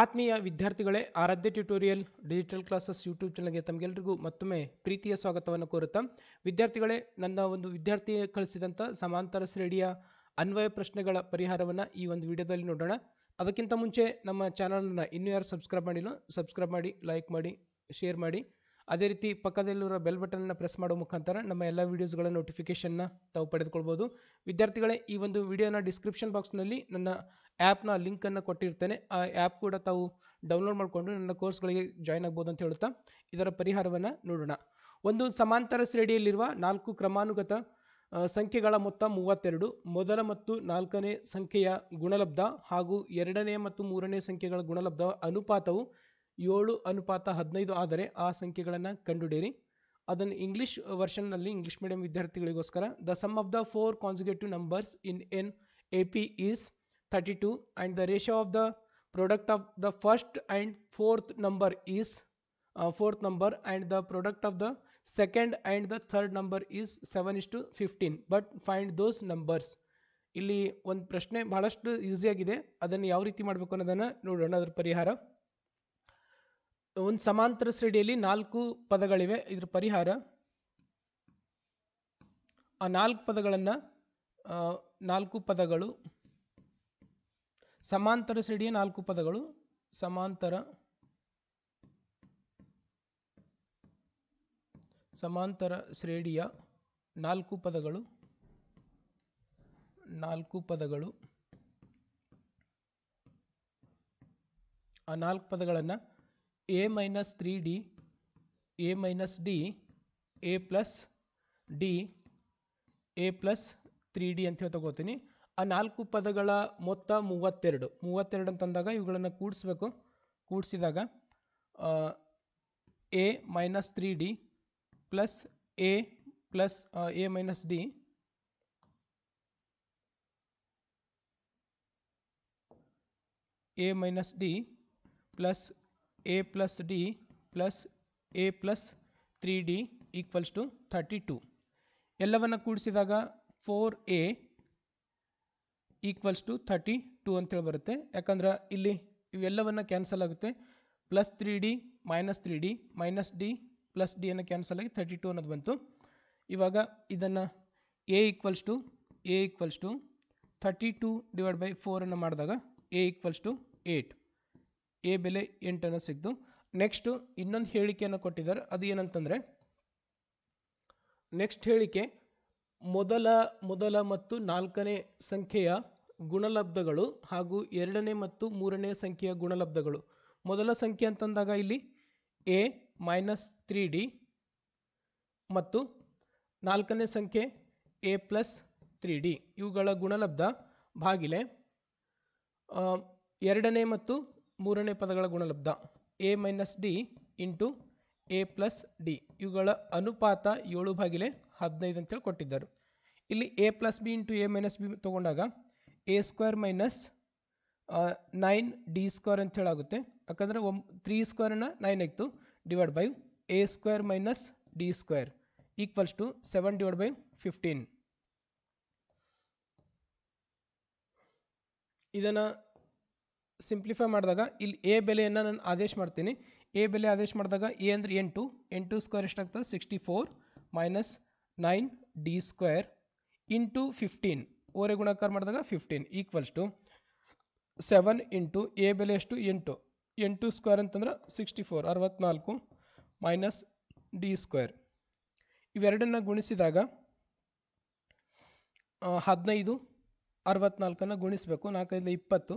ಆತ್ಮೀಯ ವಿದ್ಯಾರ್ಥಿಗಳೇ, Aradhya tutorial, digital classes YouTube ಚಾನಲ್ಗೆ ತಮಗೆಲ್ಲರಿಗೂ ಮತ್ತೊಮ್ಮೆ ಪ್ರೀತಿಯ ಸ್ವಾಗತವನ್ನು ಕೋರುತ್ತಾ, ವಿದ್ಯಾರ್ಥಿಗಳೇ, ನನ್ನ ಒಂದು ವಿದ್ಯಾರ್ಥಿ ಕಳಿಸಿದಂಥ ಸಮಾಂತರ ಶ್ರೇಣಿಯ ಅನ್ವಯ ಪ್ರಶ್ನೆಗಳ ಪರಿಹಾರವನ್ನು ಈ ಒಂದು ವಿಡಿಯೋದಲ್ಲಿ ನೋಡೋಣ. ಅದಕ್ಕಿಂತ ಮುಂಚೆ ನಮ್ಮ ಚಾನಲನ್ನು ಇನ್ನೂ ಯಾರು ಸಬ್ಸ್ಕ್ರೈಬ್ ಮಾಡಿಲ್ಲ, ಸಬ್ಸ್ಕ್ರೈಬ್ ಮಾಡಿ, ಲೈಕ್ ಮಾಡಿ, ಶೇರ್ ಮಾಡಿ. ಅದೇ ರೀತಿ ಪಕ್ಕದಲ್ಲಿರುವ ಬೆಲ್ ಬಟನ್ನ ಪ್ರೆಸ್ ಮಾಡೋ ಮುಖಾಂತರ ನಮ್ಮ ಎಲ್ಲ ವೀಡಿಯೋಸ್ಗಳ ನೋಟಿಫಿಕೇಷನ್ನ ತಾವು ಪಡೆದುಕೊಳ್ಬೋದು. ವಿದ್ಯಾರ್ಥಿಗಳೇ, ಈ ಒಂದು ವಿಡಿಯೋನ ಡಿಸ್ಕ್ರಿಪ್ಷನ್ ಬಾಕ್ಸ್ನಲ್ಲಿ ನನ್ನ ಆ್ಯಪ್ನ ಲಿಂಕನ್ನು ಕೊಟ್ಟಿರ್ತೇನೆ. ಆ ಆ್ಯಪ್ ಕೂಡ ತಾವು ಡೌನ್ಲೋಡ್ ಮಾಡಿಕೊಂಡು ನನ್ನ ಕೋರ್ಸ್ಗಳಿಗೆ ಜಾಯ್ನ್ ಆಗ್ಬೋದು ಅಂತ ಹೇಳುತ್ತಾ ಇದರ ಪರಿಹಾರವನ್ನು ನೋಡೋಣ. ಒಂದು ಸಮಾಂತರ ಶ್ರೇಣಿಯಲ್ಲಿರುವ ನಾಲ್ಕು ಕ್ರಮಾನುಗತ ಸಂಖ್ಯೆಗಳ ಮೊತ್ತ ಮೂವತ್ತೆರಡು. ಮೊದಲ ಮತ್ತು ನಾಲ್ಕನೇ ಸಂಖ್ಯೆಯ ಗುಣಲಬ್ಧ ಹಾಗೂ ಎರಡನೇ ಮತ್ತು ಮೂರನೇ ಸಂಖ್ಯೆಗಳ ಗುಣಲಬ್ಧ ಅನುಪಾತವು ಏಳು ಅನುಪಾತ ಹದಿನೈದು ಆದರೆ ಆ ಸಂಖ್ಯೆಗಳನ್ನು ಕಂಡುಹಿಡಿಯಿರಿ. ಅದನ್ನು ಇಂಗ್ಲಿಷ್ ವರ್ಷನ್ನಲ್ಲಿ English medium ವಿದ್ಯಾರ್ಥಿಗಳಿಗೋಸ್ಕರ the sum of the four consecutive numbers in an A P is thirty two and the ratio of the product of the first and fourth number is fourth number and the product of the second and the third number is seven is to fifteen but find those numbers ಇಲ್ಲಿ ಒಂದು ಪ್ರಶ್ನೆ ಬಹಳಷ್ಟು ಈಸಿಯಾಗಿದೆ ಅದನ್ನು ಯಾವ ರೀತಿ ಮಾಡಬೇಕು ಅನ್ನೋದನ್ನು ನೋಡೋಣ. ಅದರ ಪರಿಹಾರ ಒಂದು ಸಮಾಂತರ ಶ್ರೇಣಿಯಲ್ಲಿ ನಾಲ್ಕು ಪದಗಳಿವೆ. ಇದ್ರ ಪರಿಹಾರ ಆ ನಾಲ್ಕು ಪದಗಳನ್ನು ನಾಲ್ಕು ಪದಗಳು, ಸಮಾಂತರ ಶ್ರೇಣಿಯ ನಾಲ್ಕು ಪದಗಳು, ಸಮಾಂತರ ಸಮಾಂತರ ಶ್ರೇಣಿಯ ನಾಲ್ಕು ಪದಗಳು ನಾಲ್ಕು ಪದಗಳು, ಆ ನಾಲ್ಕು ಪದಗಳನ್ನು A minus three D A minus D A plus D A plus three D ಅಂತ ಹೇಳಿ ತಗೋತೀನಿ ಆ ನಾಲ್ಕು ಪದಗಳ ಮೊತ್ತ ಮೂವತ್ತೆರಡು. ಮೂವತ್ತೆರಡು ಅಂತಂದಾಗ ಇವುಗಳನ್ನು ಕೂಡಿಸ್ಬೇಕು. ಕೂಡಿಸಿದಾಗ A minus three D plus A plus A minus D A minus D plus A plus D plus A plus three D equals to thirty two ಎಲ್ಲವನ್ನು ಕೂಡಿಸಿದಾಗ four A equals to thirty two ಅಂತೇಳಿ ಬರುತ್ತೆ. ಯಾಕಂದ್ರೆ ಇಲ್ಲಿ ಇವೆಲ್ಲವನ್ನು cancel ಆಗುತ್ತೆ. Plus three D minus three D minus D plus ಡಿಯನ್ನು cancel ಆಗಿ thirty two ಅನ್ನೋದು ಬಂತು. ಇವಾಗ ಇದನ್ನು A equals to A equals to thirty two divide by ಫೋರನ್ನು ಮಾಡಿದಾಗ A equals to eight A ಬೆಲೆ ಎಂಟನ್ನು ಸಿಕ್ತು ನೆಕ್ಸ್ಟು ಇನ್ನೊಂದು ಹೇಳಿಕೆಯನ್ನು ಕೊಟ್ಟಿದ್ದಾರೆ. ಅದು ಏನಂತಂದರೆ, ನೆಕ್ಸ್ಟ್ ಹೇಳಿಕೆ, ಮೊದಲ ಮೊದಲ ಮತ್ತು ನಾಲ್ಕನೇ ಸಂಖ್ಯೆಯ ಗುಣಲಬ್ಧಗಳು ಹಾಗೂ ಎರಡನೇ ಮತ್ತು ಮೂರನೇ ಸಂಖ್ಯೆಯ ಗುಣಲಬ್ಧಗಳು. ಮೊದಲ ಸಂಖ್ಯೆ ಅಂತಂದಾಗ ಇಲ್ಲಿ ಎ ಮೈನಸ್ ತ್ರೀ ಡಿ ಮತ್ತು ನಾಲ್ಕನೇ ಸಂಖ್ಯೆ ಎ ಪ್ಲಸ್ ತ್ರೀ ಡಿ. ಇವುಗಳ ಗುಣಲಬ್ಧ, ಭಾಗಿಲೆ ಎರಡನೇ ಮತ್ತು ಮೂರನೇ ಪದಗಳ ಗುಣಲಬ್ಧ. A minus D into A plus D ಇವುಗಳ ಅನುಪಾತ ಏಳು ಬಾಗಿಲೆ ಹದಿನೈದು ಅಂತೇಳಿ ಕೊಟ್ಟಿದ್ದರು. ಇಲ್ಲಿ A plus B into A minus B ತೊಗೊಂಡಾಗ A square minus nine D square ಅಂತ ಹೇಳಾಗುತ್ತೆ. ಯಾಕಂದರೆ ಒಮ್ ತ್ರೀ ಸ್ಕ್ವೇರ್ನ ನೈನ್ ಇತ್ತು divide by A square minus D square equals to seven divide by fifteen ಇದನ್ನು ಸಿಂಪ್ಲಿಫೈ ಮಾಡಿದಾಗ ಇಲ್ಲಿ ಎ ಬೆಲೆಯನ್ನು ನಾನು ಆದೇಶ ಮಾಡ್ತೀನಿ. ಎ ಬೆಲೆ ಆದೇಶ ಮಾಡಿದಾಗ ಎ ಅಂದರೆ ಎಂಟು. ಎಂಟು ಸ್ಕ್ವೇರ್ ಎಷ್ಟಾಗ್ತದೆ sixty four minus nine D square into fifteen ಓರೆ ಗುಣಾಕಾರ ಮಾಡಿದಾಗ fifteen equals to seven into A ಬೆಲೆ ಎಷ್ಟು? ಎಂಟು. ಎಂಟು ಸ್ಕ್ವೇರ್ ಅಂತಂದ್ರೆ ಸಿಕ್ಸ್ಟಿ ಫೋರ್ ಅರವತ್ನಾಲ್ಕು ಮೈನಸ್ ಡಿ ಸ್ಕ್ವೇರ್ ಇವೆರಡನ್ನು ಗುಣಿಸಿದಾಗ ಹದಿನೈದು, ಅರವತ್ನಾಲ್ಕನ್ನು ಗುಣಿಸಬೇಕು. ನಾಲ್ಕೈದು ಇಪ್ಪತ್ತು.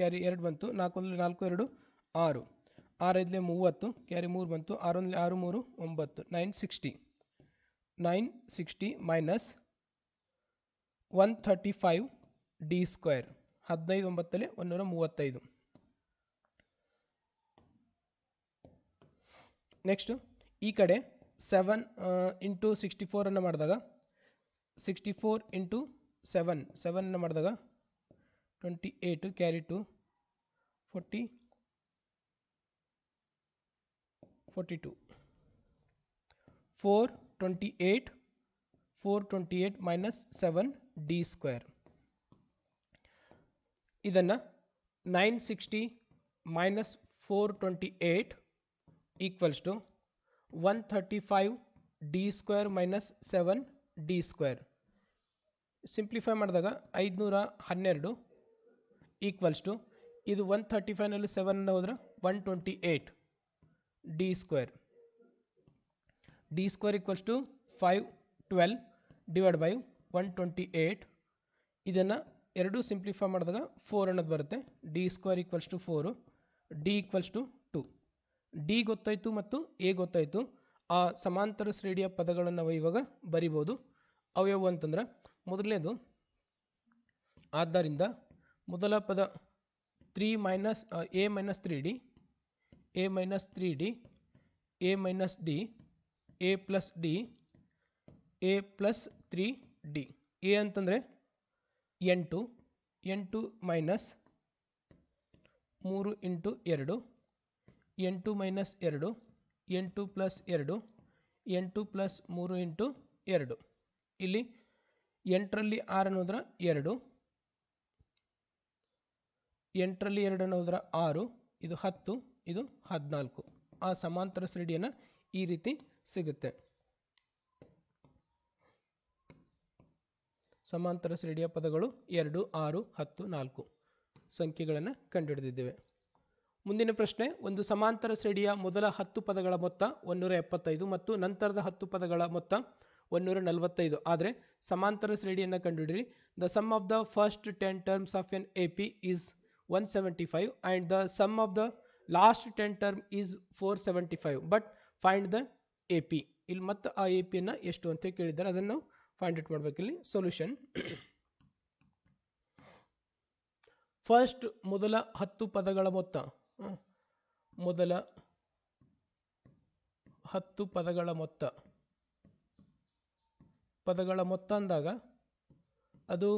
ಕ್ಯಾರಿ ಎರಡು ಬಂತು, ನಾಲ್ಕೊಂದರಲ್ಲಿ ನಾಲ್ಕು, ಎರಡು, ಆರು. ಆರೈದಲೆ ಮೂವತ್ತು, ಕ್ಯಾರಿ ಮೂರು ಬಂತು, ಆರೊಂದಲೆ ಆರು, ಮೂರು, ಒಂಬತ್ತು. Nine sixty. Nine sixty minus one thirty five D square. ಹದಿನೈದು ಒಂಬತ್ತಲ್ಲಿ ಒಂದೂರ ಮೂವತ್ತೈದು. ನೆಕ್ಸ್ಟು, ಈ ಕಡೆ ಸೆವೆನ್ ಇಂಟು ಸಿಕ್ಸ್ಟಿ ಫೋರನ್ನು ಮಾಡಿದಾಗ, ಸಿಕ್ಸ್ಟಿ ಫೋರ್ ಇಂಟು ಸೆವೆನ್ ಸೆವೆನ್ನ ಮಾಡಿದಾಗ, twenty eight, carry two forty forty two. Four twenty eight four twenty eight minus seven D square ಇದನ್ನು nine sixty minus four twenty eight equals to one thirty five D square minus seven D square simplify ಮಾಡಿದಾಗ ಐದುನೂರ ಹನ್ನೆರಡು equals to ಇದು one thirty ಫೈವ್ನಲ್ಲಿ seven ಹೋದ್ರೆ one twenty eight D square D square equals to five twelve divide by one twenty eight ಇದನ್ನು ಎರಡೂ simplify ಮಾಡಿದಾಗ four ಅನ್ನೋದು ಬರುತ್ತೆ. D square equals to four D equals to two D ಗೊತ್ತಾಯಿತು ಮತ್ತು A ಗೊತ್ತಾಯಿತು. ಆ ಸಮಾಂತರ ಶ್ರೇಣಿಯ ಪದಗಳನ್ನು ನಾವು ಇವಾಗ ಬರಿಬೋದು. ಅವು ಅಂತಂದ್ರೆ ಮೊದಲನೇದು, ಆದ್ದರಿಂದ ಮೊದಲ ಪದ three minus A minus three D A minus three D A minus D A plus D A plus three D A ಅಂತಂದರೆ ಎಂಟು ಎಂಟು ಮೈನಸ್ ಮೂರು ಇಂಟು ಎರಡು, ಎಂಟು ಮೈನಸ್ ಎರಡು, ಎಂಟು ಪ್ಲಸ್ ಎರಡು, ಎಂಟು ಪ್ಲಸ್ ಮೂರು ಇಂಟು ಎರಡು. ಇಲ್ಲಿ ಎಂಟರಲ್ಲಿ ಆರು ಅನ್ನೋದ್ರ ಎರಡು ಎಂಟರಲ್ಲಿ ಎರಡನ್ನು ಹೋದ್ರೆ ಆರು, ಇದು ಹತ್ತು, ಇದು ಹದಿನಾಲ್ಕು. ಆ ಸಮಾಂತರ ಶ್ರೇಣಿಯನ್ನು ಈ ರೀತಿ ಸಿಗುತ್ತೆ. ಸಮಾಂತರ ಶ್ರೇಣಿಯ ಪದಗಳು ಎರಡು, ಆರು, ಹತ್ತು, ನಾಲ್ಕು ಸಂಖ್ಯೆಗಳನ್ನು ಕಂಡುಹಿಡಿದಿದ್ದೇವೆ. ಮುಂದಿನ ಪ್ರಶ್ನೆ, ಒಂದು ಸಮಾಂತರ ಶ್ರೇಣಿಯ ಮೊದಲ ಹತ್ತು ಪದಗಳ ಮೊತ್ತ ಒಂದೂರ ಎಪ್ಪತ್ತೈದು ಮತ್ತು ನಂತರದ ಹತ್ತು ಪದಗಳ ಮೊತ್ತ ಒಂದೂರ ನಲವತ್ತೈದು. ಆದರೆ, ಸಮಾಂತರ ಶ್ರೇಣಿಯನ್ನು ಕಂಡುಹಿಡಿರಿ the sum of the first ten terms of an A P is one and the sum of the last ten term is four seventy five but find the A P ಇಲ್ಲಿ ಮತ್ತೆ ಆ ಎ ಪಿಯನ್ನು ಎಷ್ಟು ಅಂತ ಕೇಳಿದ್ದಾರೆ, ಅದನ್ನು find out ಮಾಡಬೇಕಿಲ್ಲಿ solution first ಮೊದಲ ಹತ್ತು ಪದಗಳ ಮೊತ್ತ. ಮೊದಲ ಹತ್ತು ಪದಗಳ ಮೊತ್ತ. ಪದಗಳ ಮೊತ್ತ ಅಂದಾಗ ಅದು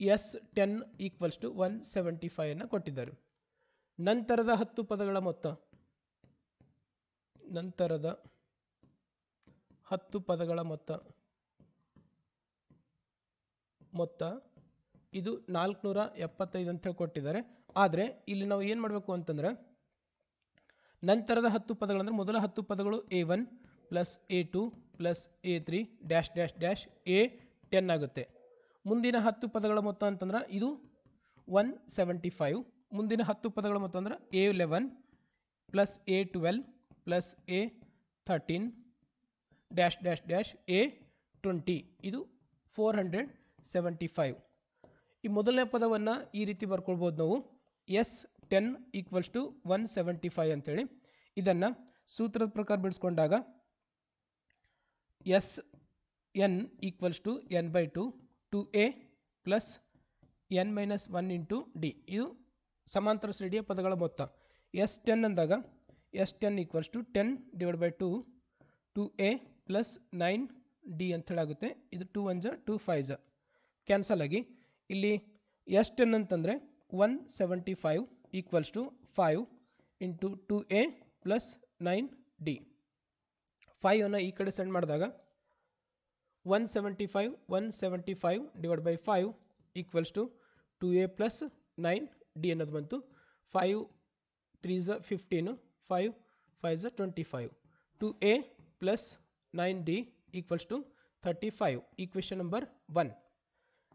S ten equals to one seventy five ಅನ್ನು ಕೊಟ್ಟಿದ್ದಾರೆ. ನಂತರದ ಹತ್ತು ಪದಗಳ ಮೊತ್ತ. ನಂತರದ ಹತ್ತು ಪದಗಳ ಮೊತ್ತ. ಮೊತ್ತ ಇದು ನಾಲ್ಕುನೂರ ಎಪ್ಪತ್ತೈದು ಅಂತ ಹೇಳಿ ಕೊಟ್ಟಿದ್ದಾರೆ ಆದರೆ ಇಲ್ಲಿ ನಾವು ಏನು ಮಾಡಬೇಕು ಅಂತಂದ್ರೆ ನಂತರದ ಹತ್ತು ಪದಗಳಂದ್ರೆ ಮೊದಲ ಹತ್ತು ಪದಗಳು A one plus A two plus A three dash dash dash A ten ಆಗುತ್ತೆ. ಮುಂದಿನ ಹತ್ತು ಪದಗಳ ಮೊತ್ತ ಅಂತಂದ್ರೆ ಇದು ಒನ್ ಸೆವೆಂಟಿ ಫೈವ್ ಮುಂದಿನ ಹತ್ತು ಪದಗಳ ಮೊತ್ತ ಅಂದ್ರೆ a eleven plus a twelve plus a thirteen dash dash dash a twenty ಇದು ಫೋರ್ ಹಂಡ್ರೆಡ್ ಸೆವೆಂಟಿ ಫೈವ್ ಈ ಮೊದಲನೇ ಪದವನ್ನು ಈ ರೀತಿ ಬರ್ಕೊಳ್ಬೋದು ನಾವು. S ten equals to one seventy five ಅಂತೇಳಿ. ಇದನ್ನು ಸೂತ್ರದ ಪ್ರಕಾರ ಬಿಡಿಸ್ಕೊಂಡಾಗ S n equals to n by two two a plus n minus one into d. ಇದು ಸಮಾಂತರ ಶ್ರೇಣಿಯ ಪದಗಳ ಮೊತ್ತ. ಎಸ್ ಟೆನ್ ಅಂದಾಗ S ten equals to ten divide by two two a plus nine d ಅಂತ ಹೇಳಾಗುತ್ತೆ. ಇದು ಟು ಒನ್ ಜ, ಟು ಫೈವ್ ಜ. ಕ್ಯಾನ್ಸಲ್ ಆಗಿ ಇಲ್ಲಿ ಎಸ್ ಟೆನ್ ಅಂತಂದರೆ one seventy five equals to five into two a plus nine d. ಫೈವನ್ನು ಈ ಕಡೆ ಸೆಂಡ್ ಮಾಡಿದಾಗ one seventy five one seventy five divide by five equals to two a plus nine d ಅನ್ನೋದು ಬಂತು. Five three ಝ fifteen five five ಝ twenty five two a plus nine d equals to thirty five equation number one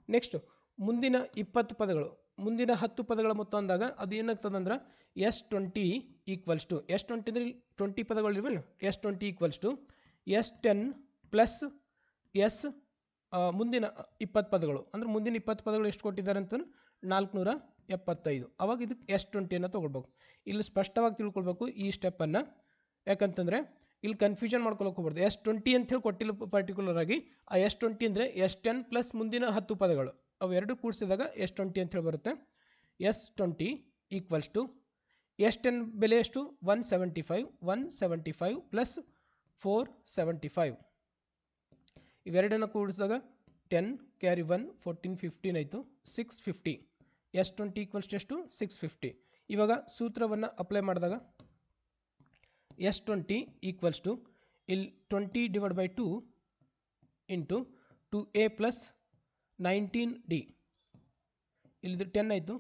next ಮುಂದಿನ ಇಪ್ಪತ್ತು ಪದಗಳು. ಮುಂದಿನ ಹತ್ತು ಪದಗಳ ಮೊತ್ತ ಅಂದಾಗ ಅದು ಏನಾಗ್ತದಂದ್ರೆ S twenty equals to S twenty ಅಂದ್ರೆ ಟ್ವೆಂಟಿ ಪದಗಳು ಇರಲ್ಲ S twenty equals to S ten plus S ಮುಂದಿನ ಇಪ್ಪತ್ತು ಪದಗಳು. ಅಂದ್ರೆ ಮುಂದಿನ ಇಪ್ಪತ್ತು ಪದಗಳು ಎಷ್ಟು ಕೊಟ್ಟಿದ್ದಾರೆ ಅಂತ ನಾಲ್ಕುನೂರ ಎಪ್ಪತ್ತೈದು. ಅವಾಗ ಇದಕ್ಕೆ ಎಸ್ ಟ್ವೆಂಟಿಯನ್ನು ತೊಗೊಳ್ಬೇಕು. ಇಲ್ಲಿ ಸ್ಪಷ್ಟವಾಗಿ ತಿಳ್ಕೊಳ್ಬೇಕು ಈ ಸ್ಟೆಪ್ಪನ್ನು ಯಾಕಂತಂದರೆ ಇಲ್ಲಿ ಕನ್ಫ್ಯೂಷನ್ ಮಾಡ್ಕೊಳಕ್ಕೆ ಹೋಗ್ಬಾರ್ದು. ಎಸ್ ಟ್ವೆಂಟಿ ಅಂತ ಹೇಳಿ ಕೊಟ್ಟಿಲ್ಲ ಪರ್ಟಿಕ್ಯುಲರ್ ಆಗಿ, ಆ ಎಸ್ ಟ್ವೆಂಟಿ ಅಂದರೆ ಎಸ್ ಟೆನ್ ಪ್ಲಸ್ ಮುಂದಿನ ಹತ್ತು ಪದಗಳು. ಅವೆರಡು ಕೂಡಿಸಿದಾಗ ಎಸ್ ಟ್ವೆಂಟಿ ಅಂತ ಹೇಳಿ ಬರುತ್ತೆ. S twenty equals to S ten ಬೆಲೆ ಎಷ್ಟು? One seventy five one seventy five plus four seventy five ಇವೆರಡನ್ನು ಕೂಡಿಸಿದಾಗ ten carry one fourteen fifteen ಆಯಿತು. Six fifty S twenty equals ಎಷ್ಟು ಸಿಕ್ಸ್ ಫಿಫ್ಟಿ ಇವಾಗ ಸೂತ್ರವನ್ನು ಅಪ್ಲೈ ಮಾಡಿದಾಗ ಎಸ್ ಟ್ವೆಂಟಿ ಈಕ್ವಲ್ಸ್ ಟು ಇಲ್ಲಿ twenty divide by two into two A plus nineteen D ಇಲ್ಲಿದು ten ಆಯಿತು.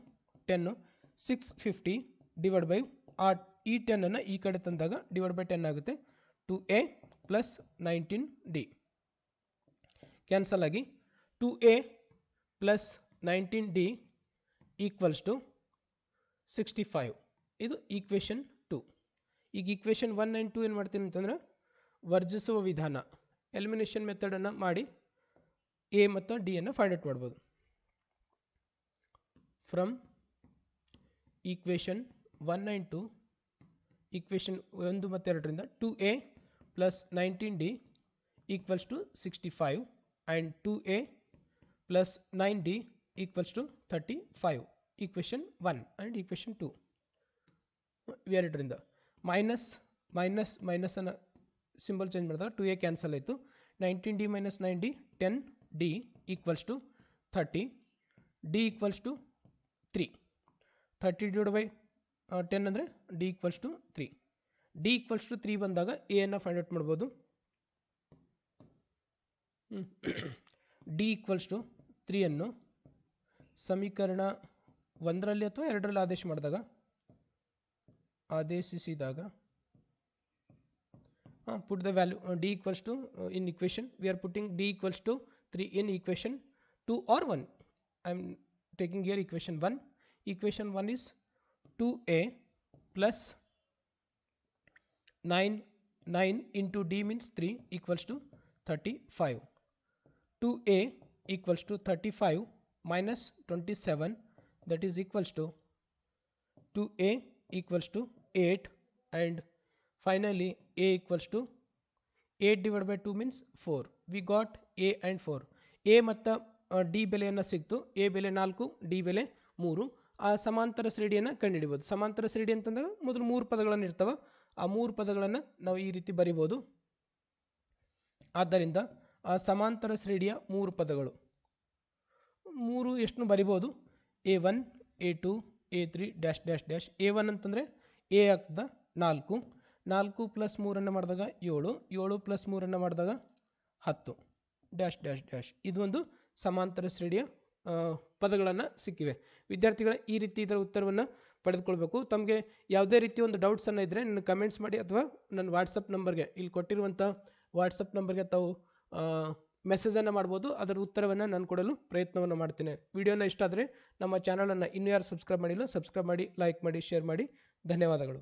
Ten six fifty divide by ಆ ಈ ಟೆನ್ನನ್ನು ಈ ಕಡೆ ತಂದಾಗ ಡಿವೈಡ್ ಬೈ ಟೆನ್ ಆಗುತ್ತೆ. Two A plus nineteen D cancel ಆಗಿ two A plus nineteen D equals to sixty five ಇದು ಈಕ್ವೇಷನ್ ಟು ಈಗ ಈಕ್ವೇಷನ್ ಒನ್ ಆ್ಯಂಡ್ ಟು ಏನು ಮಾಡ್ತೀನಿ ಅಂತಂದ್ರೆ ವರ್ಜಿಸುವ ವಿಧಾನ. ಎಲಿಮಿನೇಷನ್ ಮೆಥಡನ್ನು ಮಾಡಿ ಎ ಮತ್ತು ಡಿ ಅನ್ನು ಫೈಂಡ್ ಔಟ್ ಮಾಡ್ಬೋದು. From equation one and two equation ಒಂದು ಮತ್ತು ಎರಡರಿಂದ two A plus nineteen D equals to sixty five and two A plus nine D equals to thirty five equation one and equation two ಇವೆರಡರಿಂದ minus minus ಮೈನಸನ್ನು symbol change ಮಾಡಿದಾಗ two A cancel ಆಯಿತು. Nineteen D minus nine D ten D equals to thirty D equals to three thirty divide by ten ಅಂದರೆ D equals to three D equals to three ಬಂದಾಗ A ಅನ್ನು find out ಮಾಡ್ಬೋದು. D equals to ತ್ರೀಯನ್ನು ಸಮೀಕರಣ ಒಂದರಲ್ಲಿ ಅಥವಾ ಎರಡರಲ್ಲಿ ಆದೇಶ ಮಾಡಿದಾಗ? ಆದೇಶಿಸಿದಾಗ? Put the value D equals to in equation we are putting D equals to three in equation two or one I am taking here equation one equation one is two A plus nine nine into D means three equals to thirty five two A equals to thirty five minus twenty seven that is equals to 2a equals to 8 and finally a equals to 8 divided by 2 means 4 we got a and 4 a ಮತ್ತು D ಬೆಲೆಯನ್ನು ಸಿಕ್ತು. A ಬೆಲೆ ನಾಲ್ಕು D ಬೆಲೆ ಮೂರು. ಆ ಸಮಾಂತರ ಶ್ರೇಣಿಯನ್ನು ಕಂಡುಹಿಡಿಬೋದು. ಸಮಾಂತರ ಶ್ರೇಣಿ ಅಂತಂದಾಗ ಮೊದಲು ಮೂರು ಪದಗಳನ್ನು ಇರ್ತವೆ. ಆ ಮೂರು ಪದಗಳನ್ನು ನಾವು ಈ ರೀತಿ ಬರಿಬೋದು. ಆದ್ದರಿಂದ ಸಮಾಂತರ ಶ್ರೇಣಿಯ ಮೂರು ಪದಗಳು. ಮೂರು ಎಷ್ಟು ಬರಿಬೋದು? A one, A two, A three, dash dash dash. A one ಅಂತಂದರೆ ಎ ಆಗ್ತದ ನಾಲ್ಕು. ನಾಲ್ಕು ಪ್ಲಸ್ ಮೂರನ್ನು ಮಾಡಿದಾಗ ಏಳು. ಏಳು ಪ್ಲಸ್ ಮೂರನ್ನು ಮಾಡಿದಾಗ ಹತ್ತು. Dash dash dash. ಇದು ಒಂದು ಸಮಾಂತರ ಶ್ರೇಣಿಯ ಪದಗಳನ್ನು ಸಿಕ್ಕಿವೆ. ವಿದ್ಯಾರ್ಥಿಗಳ, ಈ ರೀತಿ ಇದರ ಉತ್ತರವನ್ನು ಪಡೆದುಕೊಳ್ಬೇಕು. ತಮಗೆ ಯಾವುದೇ ರೀತಿ ಒಂದು ಡೌಟ್ಸನ್ನು ಇದ್ದರೆ ನನ್ನ ಕಮೆಂಟ್ಸ್ ಮಾಡಿ ಅಥವಾ ನನ್ನ ವಾಟ್ಸಪ್ ನಂಬರ್ಗೆ ಇಲ್ಲಿ ಕೊಟ್ಟಿರುವಂಥ ವಾಟ್ಸಪ್ ನಂಬರ್ಗೆ ತಾವು ಮೆಸೇಜನ್ನು ಮಾಡ್ಬೋದು. ಅದರ ಉತ್ತರವನ್ನು ನಾನು ಕೊಡಲು ಪ್ರಯತ್ನವನ್ನು ಮಾಡ್ತೇನೆ. ವಿಡಿಯೋನ ಇಷ್ಟ ಆದರೆ ನಮ್ಮ ಚಾನಲನ್ನು ಇನ್ನೂ ಯಾರು ಸಬ್ಸ್ಕ್ರೈಬ್ ಮಾಡಿಲ್ಲ ಸಬ್ಸ್ಕ್ರೈಬ್ ಮಾಡಿ ಲೈಕ್ ಮಾಡಿ ಶೇರ್ ಮಾಡಿ. ಧನ್ಯವಾದಗಳು.